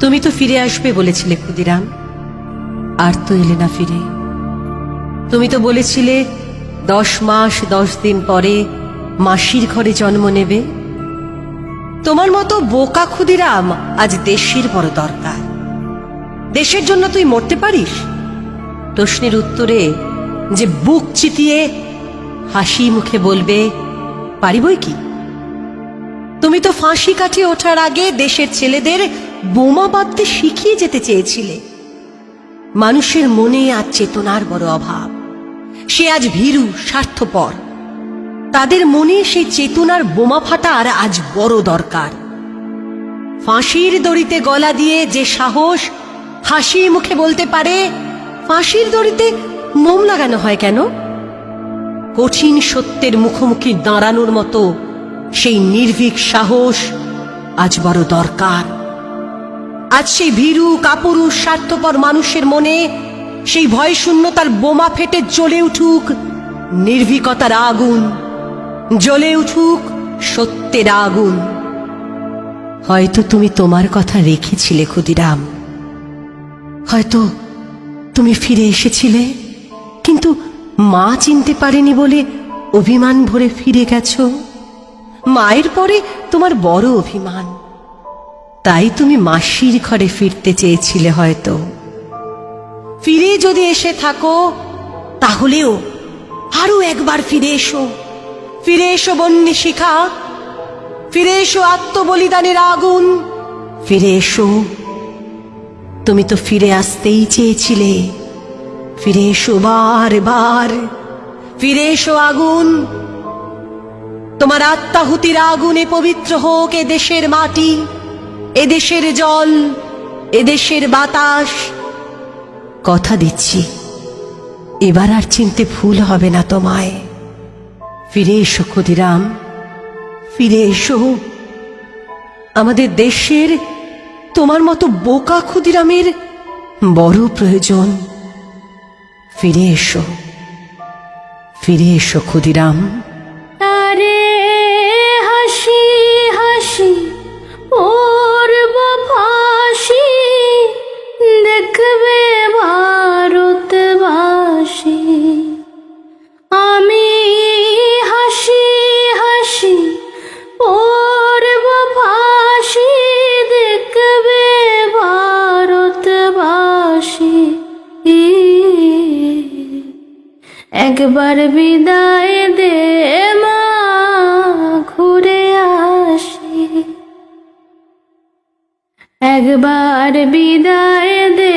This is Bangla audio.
তুমি তো ফিরে আসবে বলেছিলে, ক্ষুদিরাম। আর তো এলে না ফিরে। তুমি তো বলেছিলে, দশ মাস, দশ দিন পরে মাসির ঘরে জন্ম নেবে। তোমার মতো বোকা ক্ষুদিরাম আজ দেশের বড় দরকার। দেশের জন্য তুই মরতে পারিস? প্রশ্নের উত্তরে যে বুক চিতিয়ে হাসি মুখে বলবে, পারিবই কি? তুমি তো ফাঁসি কাটিয়ে ওঠার আগে দেশের ছেলেদের বোমা বাঁধতে শিখিয়ে যেতে চেয়েছিলে। মানুষের মনে আজ চেতনার বড় অভাব। সে আজ ভীরু, স্বার্থপর। তাদের মনে সেই চেতনার বোমা ফাটার আজ বড় দরকার। ফাঁসির দড়িতে গলা দিয়ে যে সাহস, হাসি মুখে বলতে পারে, ফাঁসির দড়িতে মোম লাগানো হয় কেন? কঠিন সত্যের মুখোমুখি দাঁড়ানোর মতো সেই নির্ভীক সাহস আজ বড় দরকার। আজ সেই ভীরু কাপুরুষ স্বার্থপর মানুষের মনে সেই ভয় শূন্যতার বোমা ফেটে জ্বলে উঠুক নির্ভীকতার আগুন, জ্বলে উঠুক সত্যের আগুন। হয়তো তুমি তোমার কথা রেখেছিলে, ক্ষুদিরাম। হয়তো তুমি ফিরে এসেছিলে, কিন্তু মা চিনতে পারেনি বলে অভিমান ভরে ফিরে গেছ। মায়ের পরে তোমার বড় অভিমান। তাই তুমি মাসির ঘরে ফিরতে চেয়েছিলে হয়তো। ফিরে যদি এসে থাকো, তাহলেও আরও একবার ফিরে এসো। ফিরে এসো বন্যী শিখা, ফিরে এসো আত্মবলিদানের আগুন, ফিরে এসো। তুমি তো ফিরে আসতেই চেয়েছিলে। ফিরে এসো বার বার, ফিরে এসো আগুন। তোমার আত্মাহুতির আগুনে পবিত্র হোক এ দেশের মাটি। এ দেশের জল, এদেশের বাতাস। কথা দিচ্ছি, এবার আর চিনতে ভুল হবে না তোমায়। ফিরে এসো ক্ষুদিরাম, ফিরে এসো। আমাদের দেশের তোমার মতো বোকা ক্ষুদিরামের বড় প্রয়োজন। ফিরে এসো ফিরে এসো ক্ষুদিরাম। দেখবে ভারতবাসী। আমি হাসি হাসি পড়ব, ফাঁসি দেখবে ভারতবাসী। একবার বিদায় দে মা, ঘুরে আসি। একবার বিদায় দে